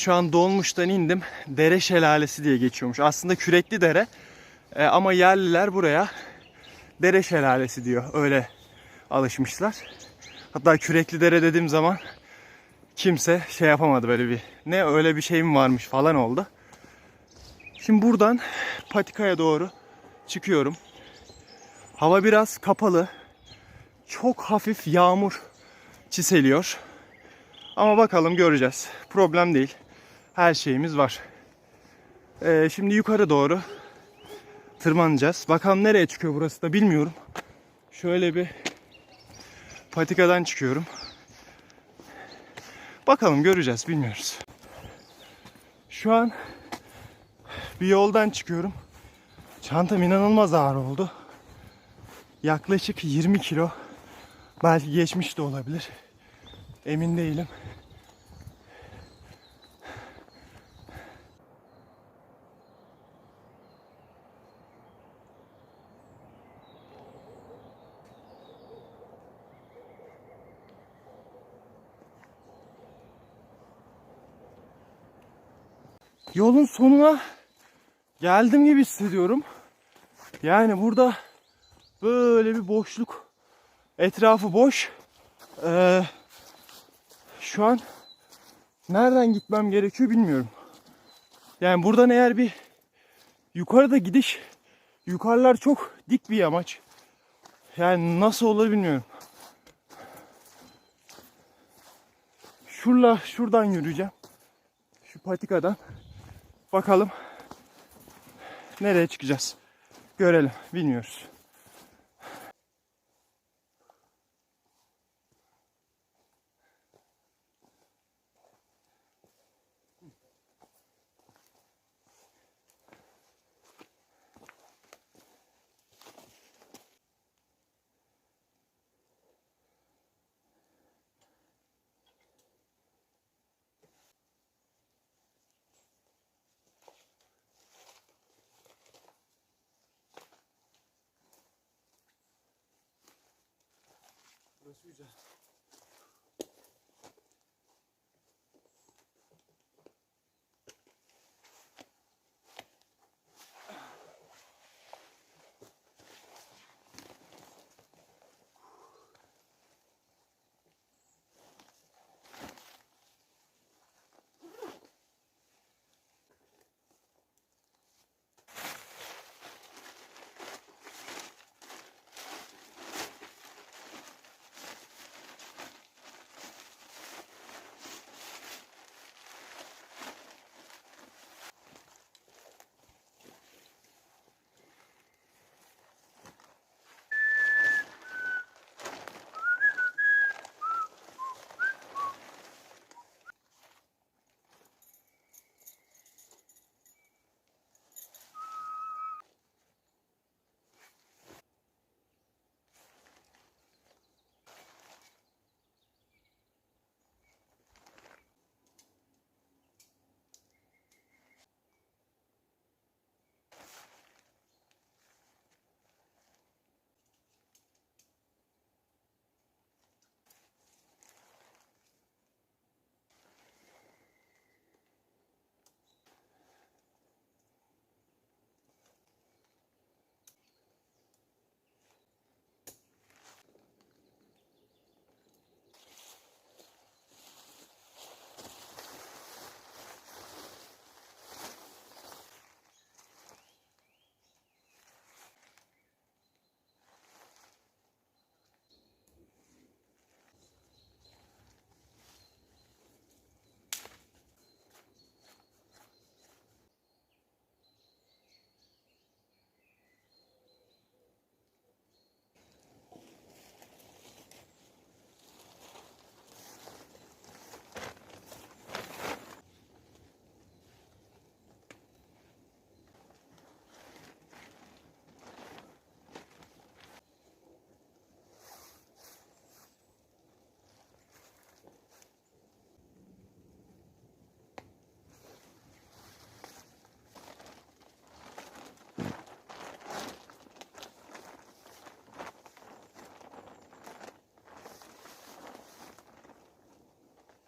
Şu an Dolmuş'tan indim. Dere Şelalesi diye geçiyormuş. Aslında kürekli dere. E, ama yerliler buraya Dere Şelalesi diyor. Öyle alışmışlar. Hatta kürekli dere dediğim zaman kimse şey yapamadı böyle bir. Ne öyle bir şey mi varmış falan oldu. Şimdi buradan patikaya doğru çıkıyorum. Hava biraz kapalı. Çok hafif yağmur çiseliyor. Ama bakalım göreceğiz. Problem değil. Her şeyimiz var. Ee, şimdi yukarı doğru tırmanacağız. Bakalım nereye çıkıyor burası da bilmiyorum. Şöyle bir patikadan çıkıyorum. Bakalım göreceğiz bilmiyoruz. Şu an bir yoldan çıkıyorum. Çantam inanılmaz ağır oldu. Yaklaşık 20 kilo. Belki geçmiş de olabilir. Emin değilim. Yolun sonuna geldim gibi hissediyorum. Yani burada böyle bir boşluk. Etrafı boş. Ee, şu an nereden gitmem gerekiyor bilmiyorum. Yani buradan eğer bir yukarıda gidiş yukarılar çok dik bir yamaç. Yani nasıl olur bilmiyorum. Şurla şuradan yürüyeceğim. Şu patikadan. Bakalım nereye çıkacağız. Görelim. Bilmiyoruz.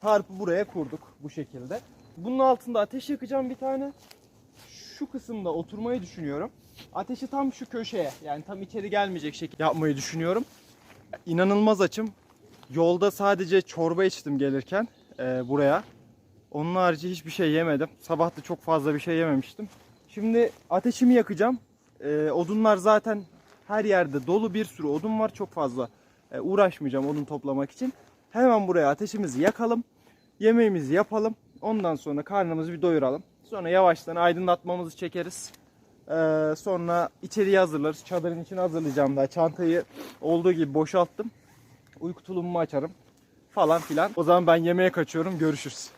Harpı buraya kurduk bu şekilde. Bunun altında ateş yakacağım bir tane. Şu kısımda oturmayı düşünüyorum. Ateşi tam şu köşeye yani tam içeri gelmeyecek şekilde yapmayı düşünüyorum. İnanılmaz açım. Yolda sadece çorba içtim gelirken e, buraya. Onun harici hiçbir şey yemedim. Sabah da çok fazla bir şey yememiştim. Şimdi ateşimi yakacağım. E, odunlar zaten her yerde dolu bir sürü odun var. Çok fazla e, uğraşmayacağım odun toplamak için. Hemen buraya ateşimizi yakalım. Yemeğimizi yapalım. Ondan sonra karnımızı bir doyuralım. Sonra yavaştan aydınlatmamızı çekeriz. Ee, sonra içeriye hazırlarız. Çadırın içine hazırlayacağım daha. Çantayı olduğu gibi boşalttım. Uyku tulumumu açarım falan filan. O zaman ben yemeğe kaçıyorum. Görüşürüz.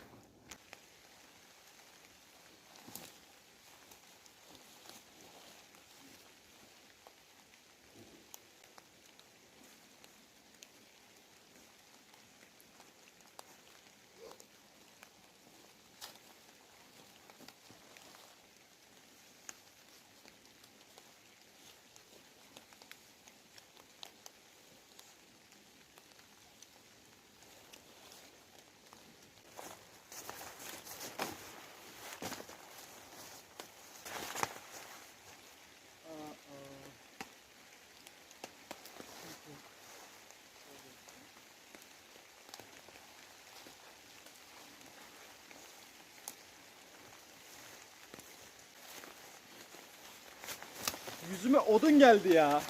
Yüzüme odun geldi ya.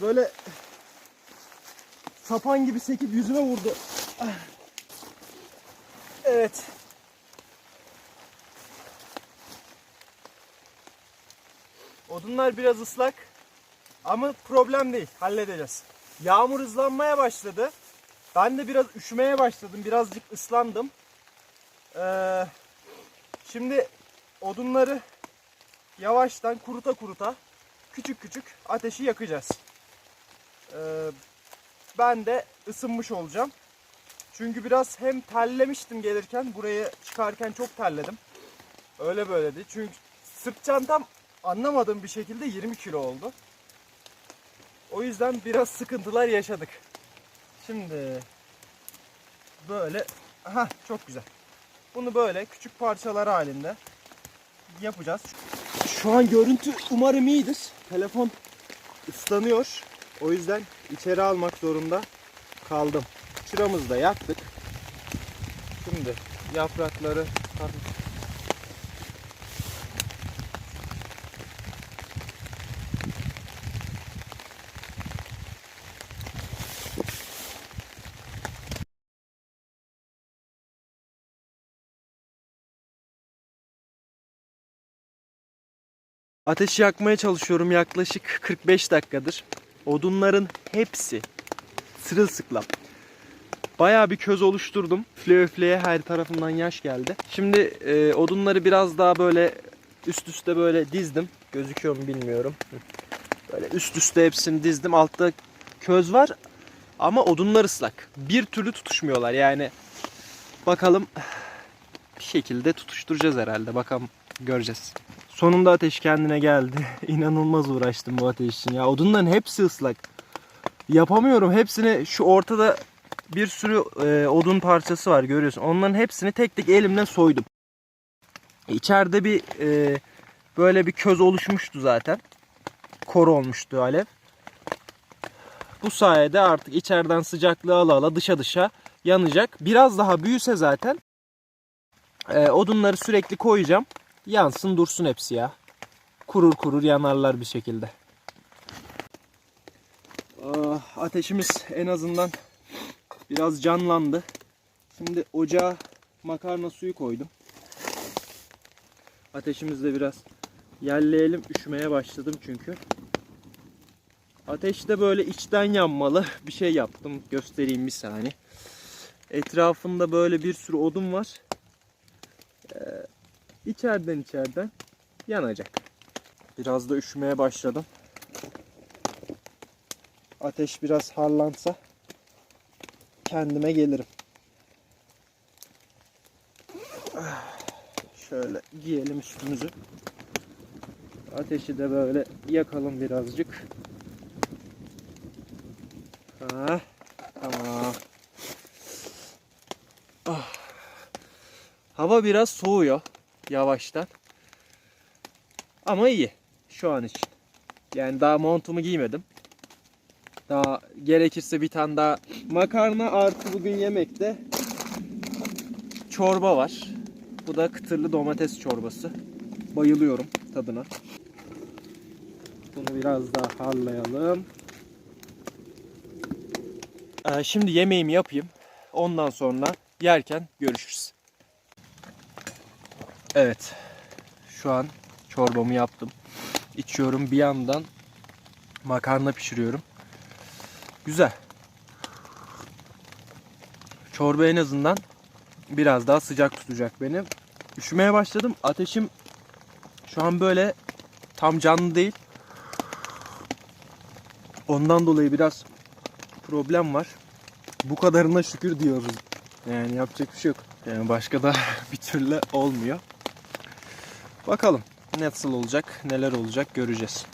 Böyle sapan gibi sekip yüzüme vurdu. Evet. Odunlar biraz ıslak. Ama problem değil. Halledeceğiz. Yağmur hızlanmaya başladı. Ben de biraz üşümeye başladım. Birazcık ıslandım. Ee, şimdi odunları yavaştan kuruta kuruta küçük küçük ateşi yakacağız. Ee, ben de ısınmış olacağım. Çünkü biraz hem terlemiştim gelirken buraya çıkarken çok terledim. Öyle böyle değil. Çünkü sırt çantam anlamadığım bir şekilde 20 kilo oldu. O yüzden biraz sıkıntılar yaşadık. Şimdi böyle aha çok güzel. Bunu böyle küçük parçalar halinde yapacağız. Şu an görüntü umarım iyidir. Telefon ıslanıyor. O yüzden içeri almak zorunda kaldım. Çıramızı da yaktık. Şimdi yaprakları hafif Ateşi yakmaya çalışıyorum yaklaşık 45 dakikadır. Odunların hepsi sırılsıklam. Bayağı bir köz oluşturdum. Üfleye üfleye her tarafından yaş geldi. Şimdi e, odunları biraz daha böyle üst üste böyle dizdim. Gözüküyor mu bilmiyorum. Böyle üst üste hepsini dizdim. Altta köz var ama odunlar ıslak. Bir türlü tutuşmuyorlar yani. Bakalım bir şekilde tutuşturacağız herhalde. Bakalım göreceğiz. Sonunda ateş kendine geldi. İnanılmaz uğraştım bu ateş için. Ya odunların hepsi ıslak. Yapamıyorum. Hepsini şu ortada bir sürü e, odun parçası var görüyorsun. Onların hepsini tek tek elimle soydum. İçeride bir e, böyle bir köz oluşmuştu zaten. Kor olmuştu alev. Bu sayede artık içeriden sıcaklığı ala ala dışa dışa yanacak. Biraz daha büyüse zaten e, odunları sürekli koyacağım. Yansın dursun hepsi ya. Kurur kurur yanarlar bir şekilde. Ah, ateşimiz en azından biraz canlandı. Şimdi ocağa makarna suyu koydum. Ateşimizi de biraz yerleyelim. Üşümeye başladım çünkü. Ateşte böyle içten yanmalı bir şey yaptım. Göstereyim bir saniye. Etrafında böyle bir sürü odun var. Ee, içeriden içeriden yanacak. Biraz da üşümeye başladım. Ateş biraz harlansa kendime gelirim. Şöyle giyelim üstümüzü. Ateşi de böyle yakalım birazcık. Ha, tamam. Ah. Hava biraz soğuyor yavaştan. Ama iyi şu an için. Yani daha montumu giymedim. Daha gerekirse bir tane daha makarna artı bugün yemekte çorba var. Bu da kıtırlı domates çorbası. Bayılıyorum tadına. Bunu biraz daha harlayalım. Ee, şimdi yemeğimi yapayım. Ondan sonra yerken görüşürüz. Evet. Şu an çorbamı yaptım. İçiyorum bir yandan makarna pişiriyorum. Güzel. Çorba en azından biraz daha sıcak tutacak beni. Üşümeye başladım. Ateşim şu an böyle tam canlı değil. Ondan dolayı biraz problem var. Bu kadarına şükür diyoruz. Yani yapacak bir şey yok. Yani başka da bir türlü olmuyor. Bakalım nasıl olacak, neler olacak göreceğiz.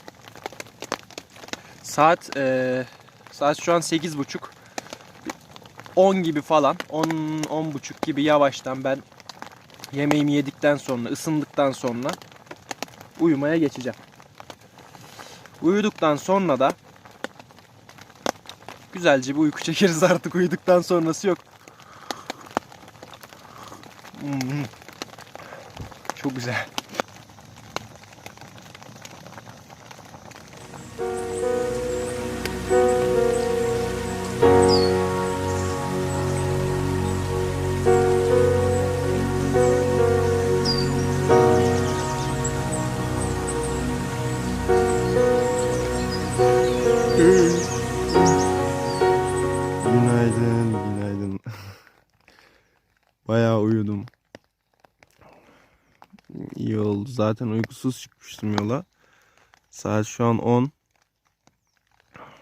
Saat eee, saat şu an 8.30. 10 gibi falan, 10 10.30 gibi yavaştan ben yemeğimi yedikten sonra, ısındıktan sonra uyumaya geçeceğim. Uyuduktan sonra da güzelce bir uyku çekeriz artık uyuduktan sonrası yok. Hmm. Çok güzel. Zaten uykusuz çıkmıştım yola. Saat şu an 10.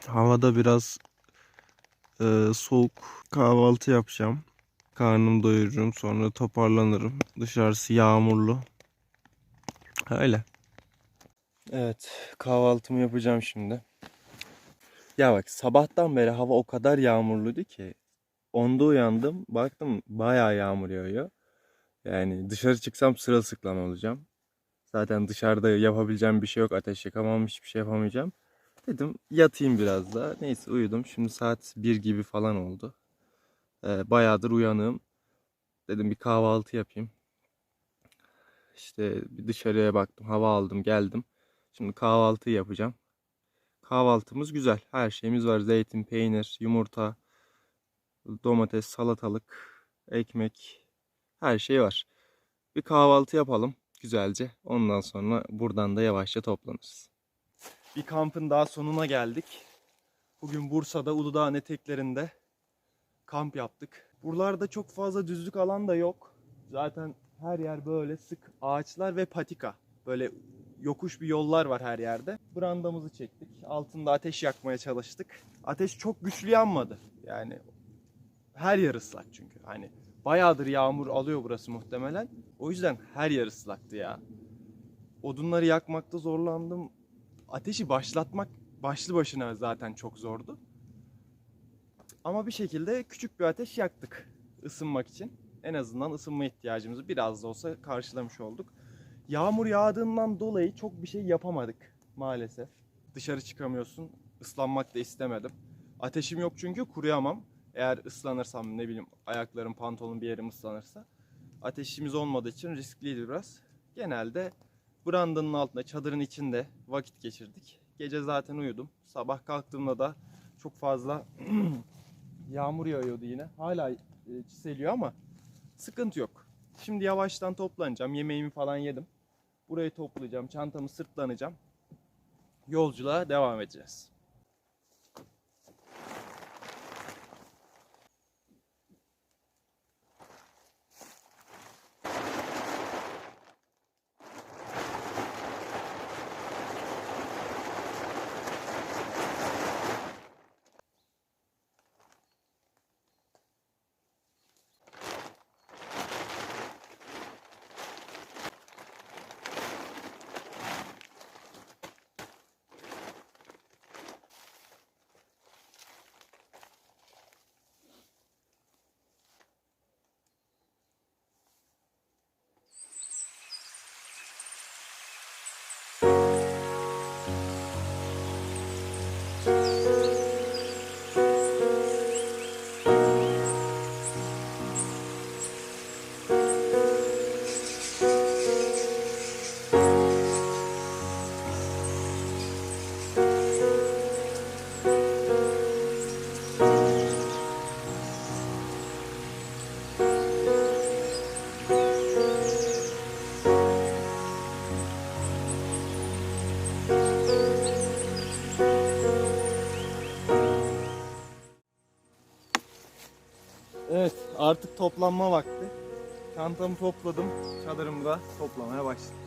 Havada biraz e, soğuk. Kahvaltı yapacağım. Karnımı doyururum. Sonra toparlanırım. Dışarısı yağmurlu. Öyle. Evet, kahvaltımı yapacağım şimdi. Ya bak sabahtan beri hava o kadar yağmurluydu ki onda uyandım baktım bayağı yağmur yağıyor. Yani dışarı çıksam sırılsıklam olacağım. Zaten dışarıda yapabileceğim bir şey yok. Ateş yakamam hiçbir şey yapamayacağım. Dedim yatayım biraz daha. Neyse uyudum. Şimdi saat 1 gibi falan oldu. Ee, bayağıdır uyanığım. Dedim bir kahvaltı yapayım. İşte bir dışarıya baktım. Hava aldım geldim. Şimdi kahvaltı yapacağım. Kahvaltımız güzel. Her şeyimiz var. Zeytin, peynir, yumurta, domates, salatalık, ekmek. Her şey var. Bir kahvaltı yapalım güzelce. Ondan sonra buradan da yavaşça toplanırız. Bir kampın daha sonuna geldik. Bugün Bursa'da Uludağ'ın eteklerinde kamp yaptık. Buralarda çok fazla düzlük alan da yok. Zaten her yer böyle sık ağaçlar ve patika. Böyle yokuş bir yollar var her yerde. Brandamızı çektik. Altında ateş yakmaya çalıştık. Ateş çok güçlü yanmadı. Yani her yer ıslak çünkü. Hani bayağıdır yağmur alıyor burası muhtemelen. O yüzden her yer ıslaktı ya. Odunları yakmakta zorlandım. Ateşi başlatmak başlı başına zaten çok zordu. Ama bir şekilde küçük bir ateş yaktık ısınmak için. En azından ısınma ihtiyacımızı biraz da olsa karşılamış olduk. Yağmur yağdığından dolayı çok bir şey yapamadık maalesef. Dışarı çıkamıyorsun. Islanmak da istemedim. Ateşim yok çünkü kuruyamam. Eğer ıslanırsam ne bileyim ayaklarım, pantolonum bir yerim ıslanırsa. Ateşimiz olmadığı için riskliydi biraz. Genelde brandanın altında, çadırın içinde vakit geçirdik. Gece zaten uyudum. Sabah kalktığımda da çok fazla yağmur yağıyordu yine. Hala e, çiseliyor ama sıkıntı yok. Şimdi yavaştan toplanacağım. Yemeğimi falan yedim. Burayı toplayacağım. Çantamı sırtlanacağım. Yolculuğa devam edeceğiz. Toplanma vakti. Çantamı topladım. Çadırımı da toplamaya başladım.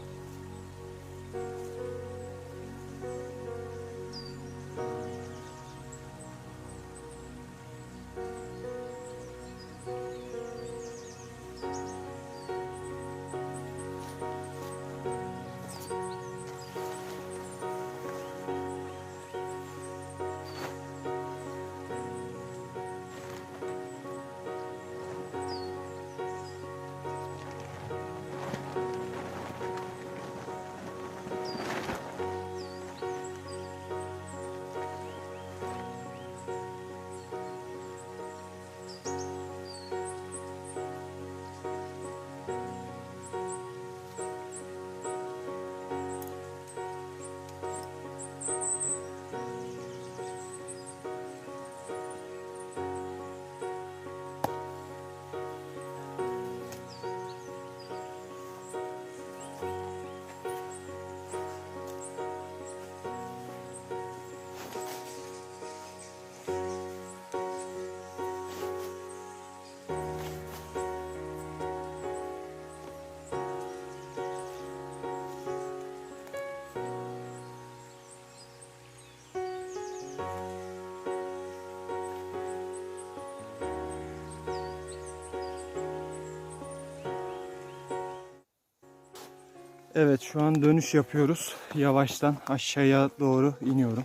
Evet şu an dönüş yapıyoruz. Yavaştan aşağıya doğru iniyorum.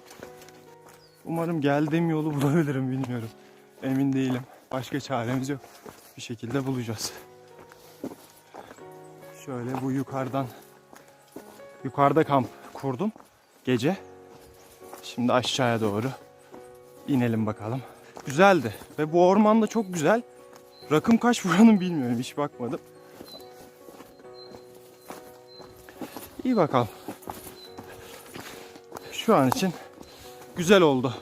Umarım geldiğim yolu bulabilirim bilmiyorum. Emin değilim. Başka çaremiz yok. Bir şekilde bulacağız. Şöyle bu yukarıdan yukarıda kamp kurdum gece. Şimdi aşağıya doğru inelim bakalım. Güzeldi ve bu orman da çok güzel. Rakım kaç buranın bilmiyorum hiç bakmadım. İyi bakalım. Şu an için güzel oldu.